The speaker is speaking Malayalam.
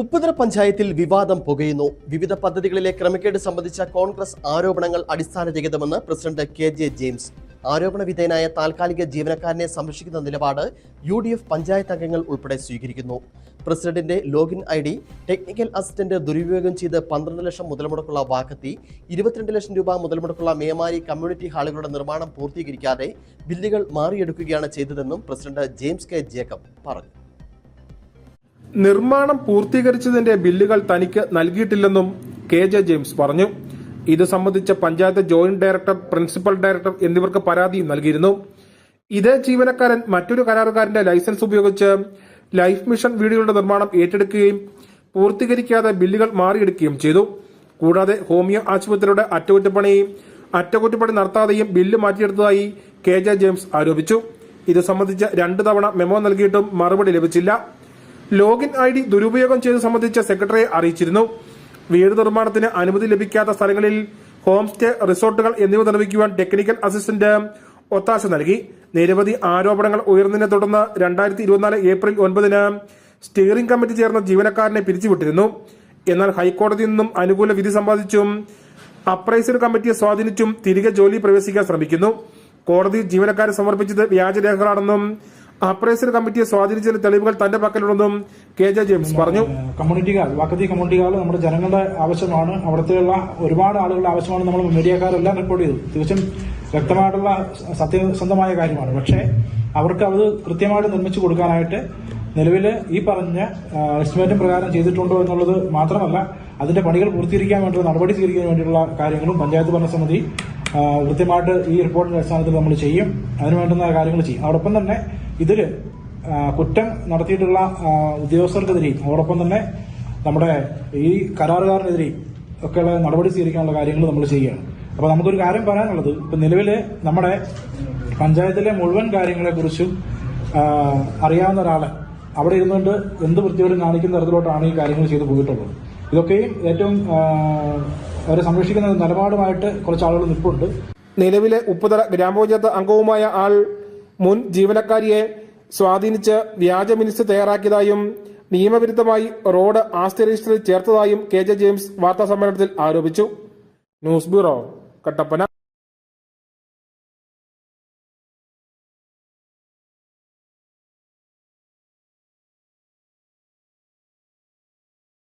ഉപ്പുതറ പഞ്ചായത്തിൽ വിവാദം പുകയുന്നു. വിവിധ പദ്ധതികളിലെ ക്രമക്കേട് സംബന്ധിച്ച കോൺഗ്രസ് ആരോപണങ്ങൾ അടിസ്ഥാന അടിസ്ഥാനരഹിതമെന്ന് പ്രസിഡന്റ് കെ ജെ ജെയിംസ്. ആരോപണ വിധേയനായ താൽക്കാലിക ജീവനക്കാരനെ സംരക്ഷിക്കുന്ന നിലപാട് യു ഡി എഫ് പഞ്ചായത്ത് അംഗങ്ങൾ ഉൾപ്പെടെ സ്വീകരിക്കുന്നു. പ്രസിഡന്റിന്റെ login I D technical assistant ദുരുപയോഗം ചെയ്ത് പന്ത്രണ്ട് ലക്ഷം മുതൽമുടക്കുള്ള വാക്കത്തി ഇരുപത്തിരണ്ട് ലക്ഷം രൂപ മുതൽമുടക്കുള്ള മേമാരി കമ്മ്യൂണിറ്റി ഹാളുകളുടെ നിർമ്മാണം പൂർത്തീകരിക്കാതെ ബില്ലുകൾ മാറിയെടുക്കുകയാണ് ചെയ്തതെന്നും പ്രസിഡന്റ് ജെയിംസ് കെ ജേക്കബ് പറഞ്ഞു. നിർമ്മാണം പൂർത്തീകരിച്ചതിന്റെ ബില്ലുകൾ തനിക്ക് നൽകിയിട്ടില്ലെന്നും കെ ജെ ജെയിംസ് പറഞ്ഞു. ഇത് സംബന്ധിച്ച panchayat joint director principal director എന്നിവർക്ക് പരാതിയും നൽകിയിരുന്നു. ഇതേ ജീവനക്കാരൻ മറ്റൊരു കരാറുകാരന്റെ ലൈസൻസ് ഉപയോഗിച്ച് ലൈഫ് മിഷൻ വീടുകളുടെ നിർമ്മാണം ഏറ്റെടുക്കുകയും പൂർത്തീകരിക്കാതെ ബില്ലുകൾ മാറിയെടുക്കുകയും ചെയ്തു. കൂടാതെ ഹോമിയോ ആശുപത്രിയുടെ അറ്റകുറ്റപ്പണി അറ്റകുറ്റപ്പണി നടത്താതെയും ബില്ല് മാറ്റിയെടുത്തതായി കെ ജെ ജെയിംസ് ആരോപിച്ചു. ഇത് സംബന്ധിച്ച് രണ്ടു തവണ മെമോ നൽകിയിട്ടും മറുപടി ലഭിച്ചില്ല. ലോഗിൻ ഐ ഡി ദുരുപയോഗം ചെയ്ത് സംബന്ധിച്ച സെക്രട്ടറിയെ അറിയിച്ചിരുന്നു. വീട് നിർമ്മാണത്തിന് അനുമതി ലഭിക്കാത്ത സ്ഥലങ്ങളിൽ ഹോം സ്റ്റേ റിസോർട്ടുകൾ എന്നിവ നിർമ്മിക്കുവാൻ ടെക്നിക്കൽ അസിസ്റ്റന്റ് ഒത്താശ നൽകി. നിരവധി ആരോപണങ്ങൾ ഉയർന്നതിനെ തുടർന്ന് രണ്ടായിരത്തി ഇരുപത്തിനാല് ഏപ്രിൽ ഒൻപതിന് സ്റ്റിയറിംഗ് കമ്മിറ്റി ചേർന്ന ജീവനക്കാരനെ പിരിച്ചുവിട്ടിരുന്നു. എന്നാൽ ഹൈക്കോടതിയിൽ നിന്നും അനുകൂല വിധി സമ്പാദിച്ചും അപ്രൈസർ കമ്മിറ്റിയെ സ്വാധീനിച്ചും തിരികെ ജോലി പ്രവേശിക്കാൻ ശ്രമിക്കുന്നു. കോടതി ജീവനക്കാരെ സമർപ്പിച്ചത് വ്യാജരേഖകളാണെന്നും അപ്രൈസർ കമ്മിറ്റിയെ സ്വാധീനിച്ചതിന് തെളിവുകൾ തന്റെ പക്കലുണ്ടെന്നും കെ ജെ ജെയിംസ് പറഞ്ഞു. Community hall Vakkathi community hall നമ്മുടെ ജനങ്ങളുടെ ആവശ്യമാണ്. അവിടുത്തെയുള്ള ഒരുപാട് ആളുകളുടെ ആവശ്യമാണ് നമ്മൾ മീഡിയക്കാരെല്ലാം റിപ്പോർട്ട് ചെയ്തു. തീർച്ചയായും വ്യക്തമായിട്ടുള്ള സത്യസന്ധമായ കാര്യമാണ്. പക്ഷേ അവർക്ക് അത് കൃത്യമായിട്ട് നിർമ്മിച്ചു കൊടുക്കാനായിട്ട് നിലവിൽ ഈ പറഞ്ഞ എസ്റ്റിമേറ്റും പ്രകാരം ചെയ്തിട്ടുണ്ടോ എന്നുള്ളത് മാത്രമല്ല അതിന്റെ പണികൾ പൂർത്തീകരിക്കാൻ വേണ്ടിയുള്ള നടപടി സ്വീകരിക്കാൻ വേണ്ടിയുള്ള കാര്യങ്ങളും പഞ്ചായത്ത് ഭരണസമിതി കൃത്യമായിട്ട് ഈ റിപ്പോർട്ടിന്റെ അടിസ്ഥാനത്തിൽ നമ്മൾ ചെയ്യും. അതിന് വേണ്ടുന്ന കാര്യങ്ങൾ ചെയ്യും. അതോടൊപ്പം തന്നെ ഇതിൽ കുറ്റം നടത്തിയിട്ടുള്ള ഉദ്യോഗസ്ഥർക്കെതിരെയും അതോടൊപ്പം തന്നെ നമ്മുടെ ഈ കരാറുകാരനെതിരെയും ഒക്കെയുള്ള നടപടി സ്വീകരിക്കാനുള്ള കാര്യങ്ങൾ നമ്മൾ ചെയ്യുകയാണ്. അപ്പൊ നമുക്കൊരു കാര്യം പറയാനുള്ളത്. ഇപ്പൊ നിലവിൽ നമ്മുടെ പഞ്ചായത്തിലെ മുഴുവൻ കാര്യങ്ങളെ കുറിച്ചും അറിയാവുന്ന ഒരാളെ അവിടെ ഇരുന്നുകൊണ്ട് എന്ത് വൃത്തിയോടും കാണിക്കുന്ന തരത്തിലോട്ടാണ് ഈ കാര്യങ്ങൾ ചെയ്തു പോയിട്ടുള്ളത്. ഇതൊക്കെയും ഏറ്റവും അവരെ സംരക്ഷിക്കുന്ന നിലപാടുമായിട്ട് കുറച്ച് ആളുകൾ നിൽപ്പുണ്ട്. നിലവിലെ ഉപ്പുതറ ഗ്രാമപഞ്ചായത്ത് അംഗവുമായ ആൾ മുൻ ജീവനക്കാരിയെ സ്വാധീനിച്ച് വ്യാജ മിനിറ്റ്സ് തയ്യാറാക്കിയതായും നിയമവിരുദ്ധമായി റോഡ് ആസ്തി രജിസ്റ്ററിൽ ചേർത്തതായും കെ ജെ ജെയിംസ് വാർത്താ സമ്മേളനത്തിൽ ആരോപിച്ചു. News bureau Kattappana.